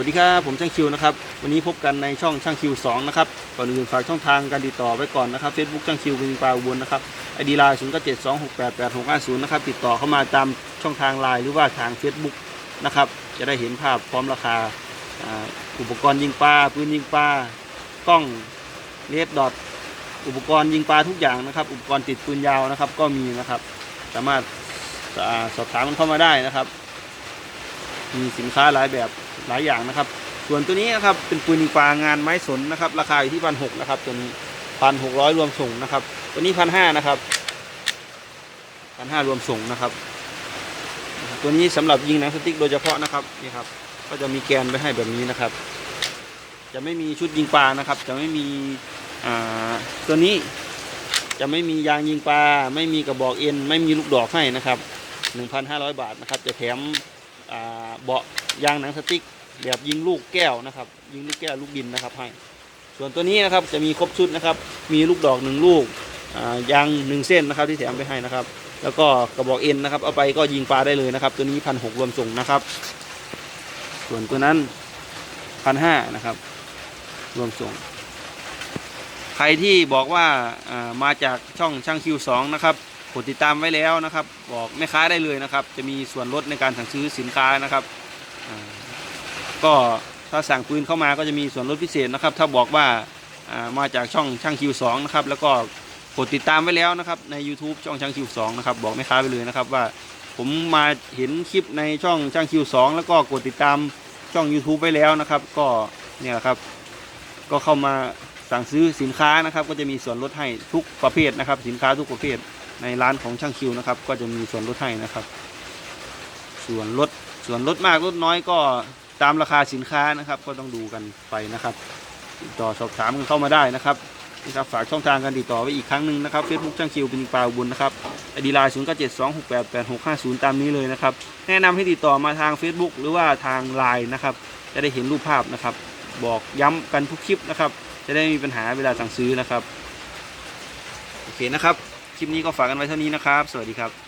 วัสดีครับ ผมช่างคิวนะครับ วันนี้พบกันในช่องช่างคิว2นะครับ ก่อนอื่นฝากช่องทางการติดต่อไว้ก่อนนะครับ Facebook ช่างคิวเป็นปลาอุบลนะครับไอดีไลน์ศูนย์เก้าเจ็ดสองหกแปดแปดหกห้าศูนย์นะครับ ติดต่อเข้ามาตามช่องทางไลน์หรือว่าทาง Facebook นะครับ จะได้เห็นภาพพร้อมราคาอุปกรณ์ยิงปลาปืนยิงปลากล้องเลดดอทอุปกรณ์ยิงปลาทุกอย่างนะครับ อุปกรณ์ติดปืนยาวนะครับ ก็มีนะครับ สามารถสอบถามกันเข้ามาได้นะครับ มีสินค้าหลายแบบหลายอย่างนะครับ ส่วนตัวนี้นะครับเป็นปืนยิงปลางานไม้สนนะครับ ราคาอยู่ที่พันหกนะครับตัวนี้พันหกร้อยรวมส่งนะครับ ตัวนี้พันห้านะครับพันห้ารวมส่งนะครับ ตัวนี้สำหรับยิงหนังสติ๊กโดยเฉพาะนะครับนี่ครับ ก็จะมีแกนไว้ให้แบบนี้นะครับ จะไม่มีชุดยิงปลานะครับ จะไม่มีอ่าตัวนี้จะไม่มียางยิงปลา ไม่มีกระบอกเอ็น ไม่มีลูกดอกให้นะครับ 1,500 บาทนะครับ จะแถม เบาะยางหนังสติ๊กแบบยิงลูกแก้วนะครับ ยิงลูกแก้วลูกดินนะครับให้ส่วนตัวนี้นะครับจะมีครบชุดนะครับ มีลูกดอกหนึ่งลูกยางหนึ่งเส้นนะครับที่แถมไปให้นะครับ แล้วก็กระบอกเอ็นนะครับ เอาไปก็ยิงปลาได้เลยนะครับ ตัวนี้พันหกรวมส่งนะครับ ส่วนตัวนั้นพันห้านะครับ รวมส่ง ใครที่บอกว่ามาจากช่องช่างคิวสองนะครับ ดติดตามไว้แล้วนะครับ บอกแม่ค้าได้เลยนะครับ จะมีส่วนลดในการสั่งซื้อสินค้านะครับก็ถ้าสั่งปืนเข้ามาก็จะมีส่วนลดพิเศษนะครับ ถ้าบอกว่าอ่ามาจากช่องช่างคิวสองนะครับแล้วก็กดติดตามไว้แล้วนะครับใน YouTube ช่องช่างคิวสองนะครับบอกแม่ค้าไปเลยนะครับว่าผมมาเห็นคลิปในช่องช่างคิวสองแล้วก็กดติดตามช่อง YouTube ไว้แล้วนะครับ ก็เนี่ยครับ ก็เข้ามาสั่งซื้อสินค้านะครับ ก็จะมีส่วนลดให้ทุกประเภทนะครับ สินค้าทุกประเภท ในร้านของช่างคิวนะครับ ก็จะมีส่วนลดให้นะครับ ส่วนลดส่วนลดมากลดน้อยก็ตามราคาสินค้านะครับ ก็ต้องดูกันไปนะครับติดต่อสอบถามกันเข้ามาได้นะครับนี่ครับฝากช่องทางการติดต่อไว้อีกครั้งหนึ่งนะครับเฟซบุ๊กช่างคิวเป็นปลาบุญนะครับอดีไลน์ศูนย์เก้าเจ็ดสองหกแปดแปดหกห้าศูนย์ตามนี้เลยนะครับ แนะนำให้ติดต่อมาทาง Facebook หรือว่าทางไลน์นะครับ จะได้เห็นรูปภาพนะครับ บอกย้ำกันทุกคลิปนะครับ จะได้ไม่มีปัญหาเวลาสั่งซื้อนะครับ โอเคนะครับ คลิปนี้ก็ฝากกันไว้เท่านี้นะครับ สวัสดีครับ